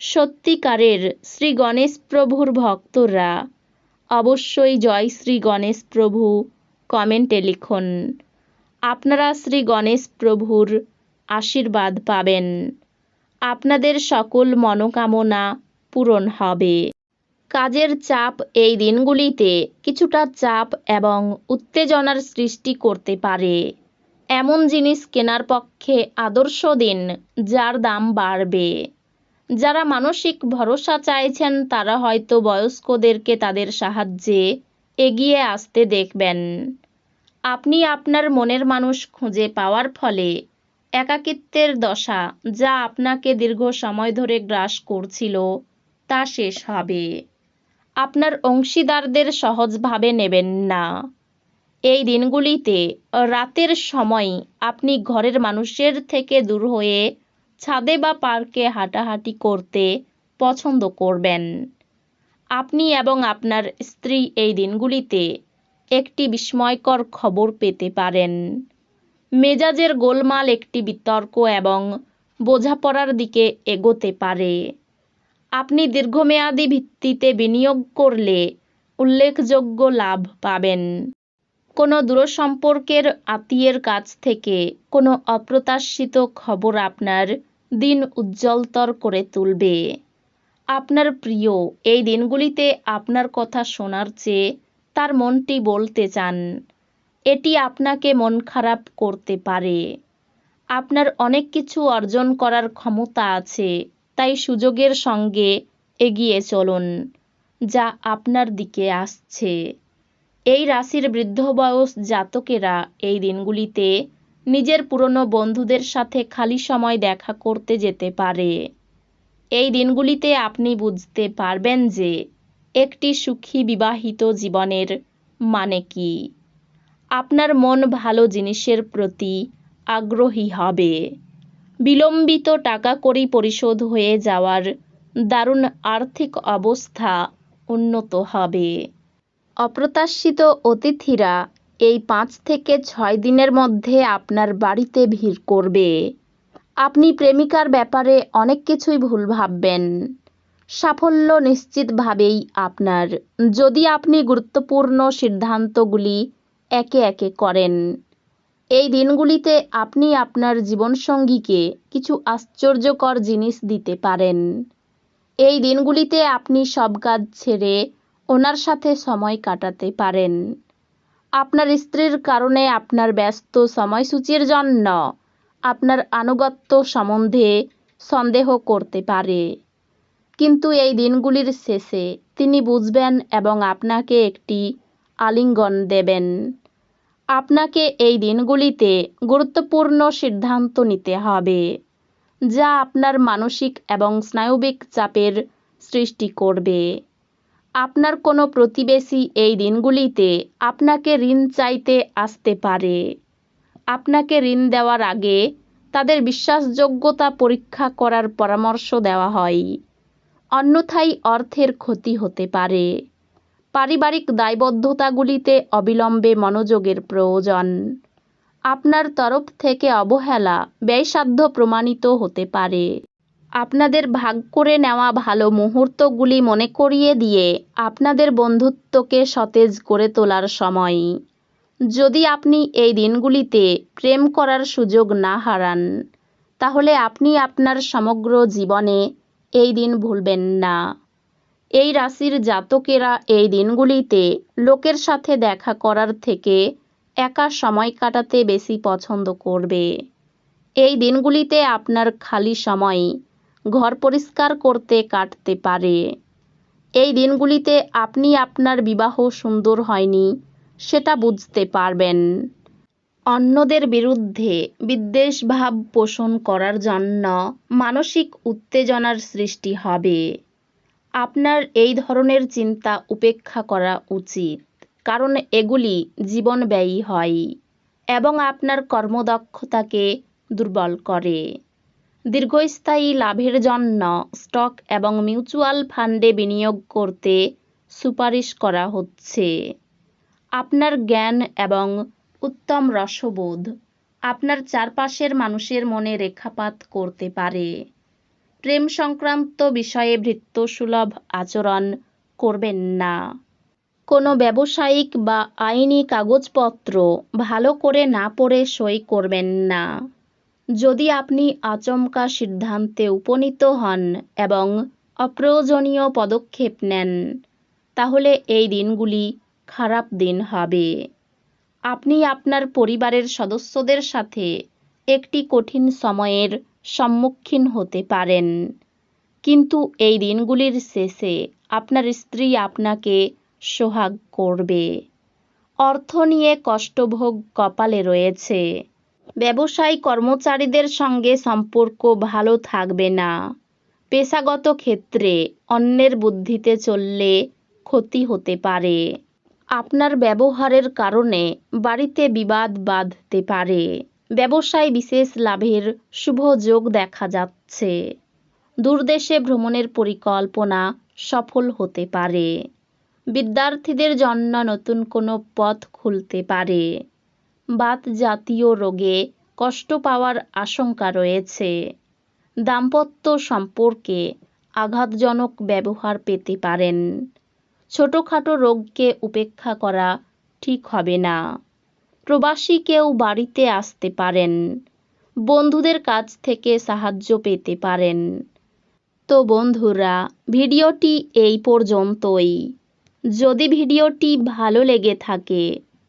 সত্যিকারের শ্রী গণেশ প্রভুর ভক্তরা অবশ্যই জয় শ্রী গণেশ প্রভু কমেন্টে লিখুন। আপনারা শ্রী গণেশ প্রভুর আশীর্বাদ পাবেন। আপনাদের সকল মনোকামনা পূরণ হবে। কাজের চাপ এই দিনগুলিতে কিছুটা চাপ এবং উত্তেজনার সৃষ্টি করতে পারে। এমন জিনিস কেনার পক্ষে আদর্শ দিন যার দাম বাড়বে। যারা মানসিক ভরসা চাইছেন, তারা হয়তো বয়স্কদেরকে তাদের সাহায্যে এগিয়ে আসতে দেখবেন। আপনি আপনার মনের মানুষ খুঁজে পাওয়ার ফলে একাকিত্বের দশা যা আপনাকে দীর্ঘ সময় ধরে গ্রাস করছিল, তা শেষ হবে। আপনার অংশীদারদের সহজভাবে নেবেন না। এই দিনগুলিতে রাতের সময় আপনি ঘরের মানুষের থেকে দূর হয়ে ছাদে বা পার্কে হাঁটাহাঁটি করতে পছন্দ করবেন। আপনি এবং আপনার স্ত্রী এই দিনগুলিতে একটি বিস্ময়কর খবর পেতে পারেন। মেজাজের গোলমাল, একটি বিতর্ক এবং বোঝাপড়ার দিকে এগোতে পারে। আপনি দীর্ঘমেয়াদী ভিত্তিতে বিনিয়োগ করলে উল্লেখযোগ্য লাভ পাবেন। কোনো দূরসম্পর্কের আত্মীয়ের কাছ থেকে কোনো অপ্রত্যাশিত খবর আপনার দিন উজ্জ্বলতর করে তুলবে। আপনার প্রিয় এই দিনগুলিতে আপনার কথা শোনার চেয়ে তার মনটি বলতে চান। এটি আপনাকে মন খারাপ করতে পারে। আপনার অনেক কিছু অর্জন করার ক্ষমতা আছে, তাই সুযোগের সঙ্গে এগিয়ে চলুন, যা আপনার দিকে আসছে। এই রাশির বৃদ্ধ বয়স জাতকেরা এই দিনগুলিতে নিজের পুরনো বন্ধুদের সাথে খালি সময় দেখা করতে যেতে পারে। এই দিনগুলিতে আপনি বুঝতে পারবেন যে একটি সুখী বিবাহিত জীবনের মানে কি। আপনার মন ভালো জিনিসের প্রতি আগ্রহী হবে। বিলম্বিত টাকা কড়ি পরিশোধ হয়ে যাওয়ার দারুণ আর্থিক অবস্থা উন্নত হবে। অপ্রত্যাশিত অতিথিরা এই পাঁচ থেকে ছয় দিনের মধ্যে আপনার বাড়িতে ভিড় করবে। আপনি প্রেমিকার ব্যাপারে অনেক কিছুই ভুল ভাববেন। সাফল্য নিশ্চিতভাবেই আপনার। যদি আপনি গুরুত্বপূর্ণ সিদ্ধান্তগুলি একে একে করেন, এই দিনগুলিতে আপনি আপনার জীবনসঙ্গীকে কিছু আশ্চর্যকর জিনিস দিতে পারেন। এই দিনগুলিতে আপনি সব কাজ ছেড়ে ওনার সাথে সময় কাটাতে পারেন। আপনার স্ত্রীর কারণে আপনার ব্যস্ত সময়সূচির জন্য আপনার আনুগত্য সম্বন্ধে সন্দেহ করতে পারে। কিন্তু এই দিনগুলির শেষে তিনি বুঝবেন এবং আপনাকে একটি আলিঙ্গন দেবেন। আপনাকে এই দিনগুলিতে গুরুত্বপূর্ণ সিদ্ধান্ত নিতে হবে, যা আপনার মানসিক এবং স্নায়বিক চাপের সৃষ্টি করবে। আপনার কোনো প্রতিবেশী এই দিনগুলিতে আপনাকে ঋণ চাইতে আসতে পারে। আপনাকে ঋণ দেওয়ার আগে তাদের বিশ্বাসযোগ্যতা পরীক্ষা করার পরামর্শ দেওয়া হয়। অন্যথায় অর্থের ক্ষতি হতে পারে। পারিবারিক দায়বদ্ধতাগুলিতে অবিলম্বে মনোযোগের প্রয়োজন। আপনার তরফ থেকে অবহেলা ব্যয়সাধ্য প্রমাণিত হতে পারে। আপনাদের ভাগ করে নেওয়া ভালো মুহূর্তগুলি মনে করিয়ে দিয়ে আপনাদের বন্ধুত্বকে সতেজ করে তোলার সময়। যদি আপনি এই দিনগুলিতে প্রেম করার সুযোগ না হারান, তাহলে আপনি আপনার সমগ্র জীবনে এই দিন ভুলবেন না। এই রাশির জাতকেরা এই দিনগুলিতে লোকের সাথে দেখা করার থেকে একা সময় কাটাতে বেশি পছন্দ করবে। এই দিনগুলিতে আপনার খালি সময় ঘর পরিষ্কার করতে কাটতে পারে। এই দিনগুলিতে আপনি আপনার বিবাহ সুন্দর হয়নি, সেটা বুঝতে পারবেন। অন্যদের বিরুদ্ধে বিদ্বেষ ভাব পোষণ করার জন্য মানসিক উত্তেজনার সৃষ্টি হবে। আপনার এই ধরনের চিন্তা উপেক্ষা করা উচিত, কারণ এগুলি জীবন ব্যয়ী হয় এবং আপনার কর্মদক্ষতাকে দুর্বল করে। দীর্ঘস্থায়ী লাভের জন্য স্টক এবং মিউচুয়াল ফান্ডে বিনিয়োগ করতে সুপারিশ করা হচ্ছে। আপনার জ্ঞান এবং উত্তম রসবোধ আপনার চারপাশের মানুষের মনে রেখাপাত করতে পারে। প্রেম সংক্রান্ত বিষয়ে ভৃত্যসুলভ আচরণ করবেন না। কোনো ব্যবসায়িক বা আইনি কাগজপত্র ভালো করে না পড়ে সই করবেন না। যদি আপনি আচমকা সিদ্ধান্তে উপনীত হন এবং অপ্রয়োজনীয় পদক্ষেপ নেন, তাহলে এই দিনগুলি খারাপ দিন হবে। আপনি আপনার পরিবারের সদস্যদের সাথে একটি কঠিন সময়ের সম্মুখীন হতে পারেন। কিন্তু এই দিনগুলির শেষে আপনার স্ত্রী আপনাকে সোহাগ করবে। অর্থ নিয়ে কষ্টভোগ কপালে রয়েছে। ব্যবসায়ী কর্মচারীদের সঙ্গে সম্পর্ক ভালো থাকবে না। পেশাগত ক্ষেত্রে অন্যের বুদ্ধিতে চললে ক্ষতি হতে পারে। আপনার ব্যবহারের কারণে বাড়িতে বিবাদ বাঁধতে পারে। ব্যবসায় বিশেষ লাভের শুভ যোগ দেখা যাচ্ছে। দূরদেশে ভ্রমণের পরিকল্পনা সফল হতে পারে। বিদ্যার্থীদের জন্য নতুন কোনো পথ খুলতে পারে। বাত জাতীয় রোগে কষ্ট পাওয়ার আশঙ্কা রয়েছে। দাম্পত্য সম্পর্কে আঘাতজনক ব্যবহার পেতে পারেন। ছোটোখাটো রোগকে উপেক্ষা করা ঠিক হবে না। প্রবাসী কেউ বাড়িতে আসতে পারেন। বন্ধুদের কাছ থেকে সাহায্য পেতে পারেন। তো বন্ধুরা, ভিডিওটি এই পর্যন্তই। যদি ভিডিওটি ভালো লেগে থাকে